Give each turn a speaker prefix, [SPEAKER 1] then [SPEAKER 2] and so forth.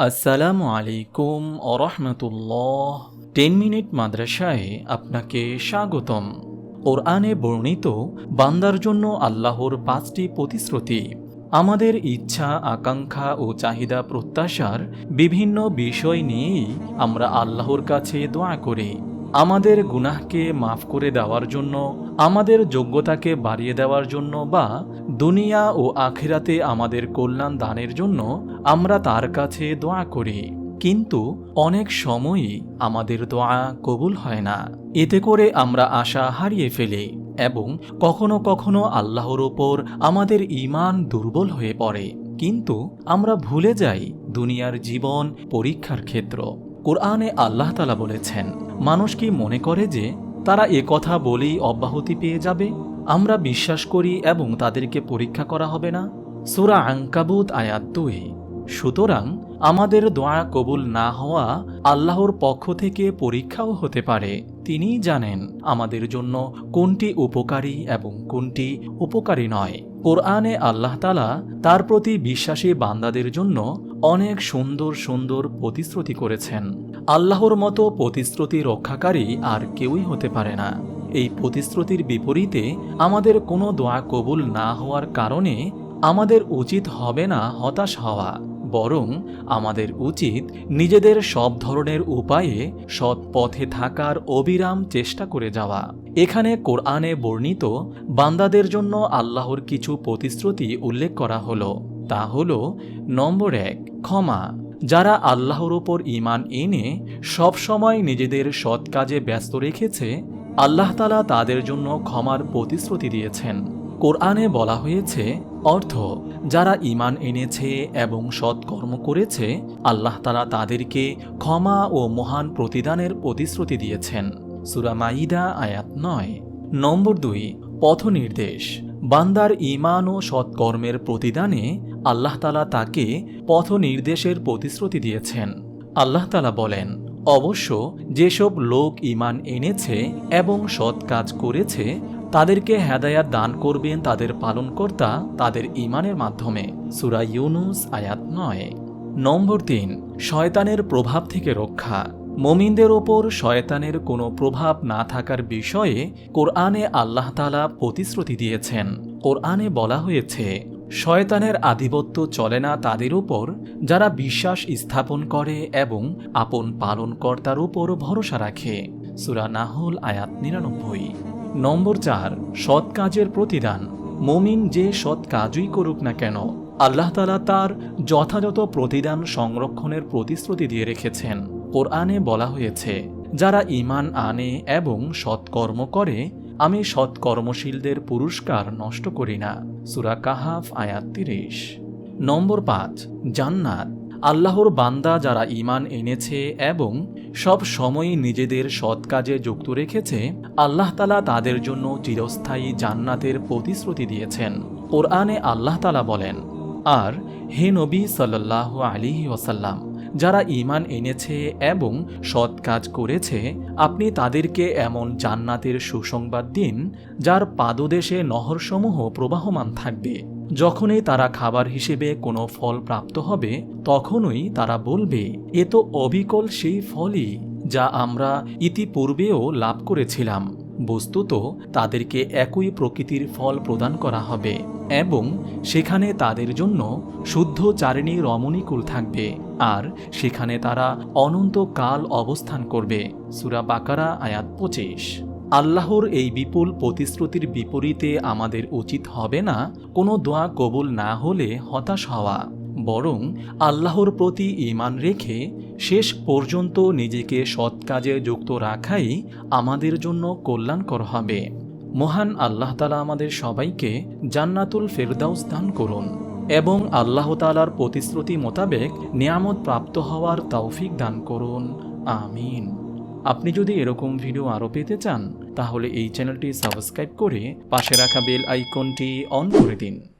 [SPEAKER 1] আসসালামু আলাইকুম ওরহমতুল্লাহ টেন মিনিট মাদ্রাসায় আপনাকে স্বাগতম। ওর আনে বর্ণিত, বান্দার জন্য আল্লাহর পাঁচটি প্রতিশ্রুতি। আমাদের ইচ্ছা, আকাঙ্ক্ষা ও চাহিদা প্রত্যাশার বিভিন্ন বিষয় নিয়েই আমরা আল্লাহর কাছে দোয়া করি। আমাদের গুনাহকে মাফ করে দেওয়ার জন্য, আমাদের যোগ্যতাকে বাড়িয়ে দেওয়ার জন্য বা দুনিয়া ও আখিরাতে আমাদের কল্যাণ দানের জন্য আমরা তার কাছে দোয়া করি। কিন্তু অনেক সময়ই আমাদের দোয়া কবুল হয় না। এতে করে আমরা আশা হারিয়ে ফেলি এবং কখনো কখনো আল্লাহর ওপর আমাদের ঈমান দুর্বল হয়ে পড়ে। কিন্তু আমরা ভুলে যাই দুনিয়ার জীবন পরীক্ষার ক্ষেত্র। কোরআনে আল্লাহ তালা বলেছেন মানুষ কি মনে করে যে তারা এ কথা বলেই অব্যাহতি পেয়ে যাবে? আমরা বিশ্বাস করি এবং তাদেরকে পরীক্ষা করা হবে না। সুরা আঙ্কাবুত আয়াত দুই। সুতরাং আমাদের দোয়া কবুল না হওয়া আল্লাহর পক্ষ থেকে পরীক্ষাও হতে পারে। তিনিই জানেন আমাদের জন্য কোনটি উপকারী এবং কোনটি উপকারী নয়। কোরআনে আল্লাহ তালা তার প্রতি বিশ্বাসী বান্দাদের জন্য অনেক সুন্দর সুন্দর প্রতিশ্রুতি করেছেন। আল্লাহর মতো প্রতিশ্রুতি রক্ষাকারী আর কেউই হতে পারে না। এই প্রতিশ্রুতির বিপরীতে আমাদের কোনো দোয়া কবুল না হওয়ার কারণে আমাদের উচিত হবে না হতাশ হওয়া, বরং আমাদের উচিত নিজেদের সব ধরনের উপায়ে সৎ পথে থাকার অবিরাম চেষ্টা করে যাওয়া। এখানে কোরআনে বর্ণিত, বান্দাদের জন্য আল্লাহর কিছু প্রতিশ্রুতি উল্লেখ করা হলো। তা হল নম্বর এক, ক্ষমা। যারা আল্লাহর ওপর ইমান এনে সব সময় নিজেদের সৎ কাজে ব্যস্ত রেখেছে, আল্লাহ তালা তাদের জন্য ক্ষমার প্রতিশ্রুতি দিয়েছেন। কোরআনে বলা হয়েছে, অর্থ, যারা ইমান এনেছে এবং সৎকর্ম করেছে, আল্লাহ তালা তাদেরকে ক্ষমা ও মহান প্রতিদানের প্রতিশ্রুতি দিয়েছেন। সুরা মাইদা আয়াত নয়। নম্বর দুই পথ নির্দেশ বান্দার ইমান ও সৎকর্মের প্রতিদানে আল্লাহ তালা তাকে পথ নির্দেশের প্রতিশ্রুতি দিয়েছেন। আল্লাহ তালা বলেন, অবশ্য যেসব লোক ইমান এনেছে এবং সৎ কাজ করেছে, তাদেরকে হেদায়াত দান করবেন তাদের পালনকর্তা তাদের ইমানের মাধ্যমে। সুরা ইউনুস আয়াত নয়। নম্বর তিন, শয়তানের প্রভাব থেকে রক্ষা। মমিনদের ওপর শয়তানের কোনো প্রভাব না থাকার বিষয়ে কোরআনে আল্লাহ তালা প্রতিশ্রুতি দিয়েছেন। কোরআনে বলা হয়েছে, শয়তানের আধিপত্য চলে না তাদের উপর, যারা বিশ্বাস স্থাপন করে এবং আপন পালনকর্তার উপর ভরসা রাখে। সুরা নাহুল আয়াত নিরানব্বই। নম্বর চার, সৎ কাজের প্রতিদান। মমিন যে সৎ কাজই করুক না কেন, আল্লাহ তালা তার যথাযথ প্রতিদান সংরক্ষণের প্রতিশ্রুতি দিয়ে রেখেছেন। কোরআনে বলা হয়েছে, যারা ইমান আনে এবং সৎকর্ম করে, আমি সৎকর্মশীলদের পুরস্কার নষ্ট করি না। সুরা কাহাফ, আয়াত তিরিশ। নম্বর পাঁচ, জান্নাত। আল্লাহর বান্দা যারা ইমান এনেছে এবং সব সময়ই নিজেদের সৎ কাজে যুক্ত রেখেছে, আল্লাহ তালা তাদের জন্য চিরস্থায়ী জান্নাতের প্রতিশ্রুতি দিয়েছেন। কোরআনে আল্লাহ তালা বলেন, আর হে নবী সাল্লাহ আলী ওসাল্লাম যারা ইমান এনেছে এবং সৎ কাজ করেছে, আপনি তাদেরকে এমন জান্নাতের সুসংবাদ দিন, যার পাদদেশে নহরসমূহ প্রবাহমান থাকবে। যখনই তারা খাবার হিসেবে কোনো ফল প্রাপ্ত হবে, তখনই তারা বলবে, এ তো অবিকল সেই ফলই যা আমরা ইতিপূর্বেও লাভ করেছিলাম। বস্তুত তাদেরকে একই প্রকৃতির ফল প্রদান করা হবে। এবং সেখানে তাদের জন্য শুদ্ধ চারিণী রমণীকুল থাকবে, আর সেখানে তারা অনন্তকাল অবস্থান করবে। সুরা বাকারা, আয়াত পঁচিশ। আল্লাহর এই বিপুল প্রতিশ্রুতির বিপরীতে আমাদের উচিত হবে না কোনো দোয়া কবুল না হলে হতাশ হওয়া, বরং আল্লাহর প্রতি ইমান রেখে শেষ পর্যন্ত নিজেকে সৎ কাজে যুক্ত রাখাই আমাদের জন্য কল্যাণকর হবে। মহান আল্লাহ তালা আমাদের সবাইকে জান্নাতুল ফেরদাউস দান করুন এবং আল্লাহ তালার প্রতিশ্রুতি মোতাবেক নিয়ামত প্রাপ্ত হওয়ার তৌফিক দান করুন। আমিন। আপনি যদি এরকম ভিডিও আরও পেতে চান, তাহলে এই চ্যানেলটি সাবস্ক্রাইব করে পাশে রাখা বেল আইকনটি অন করে দিন।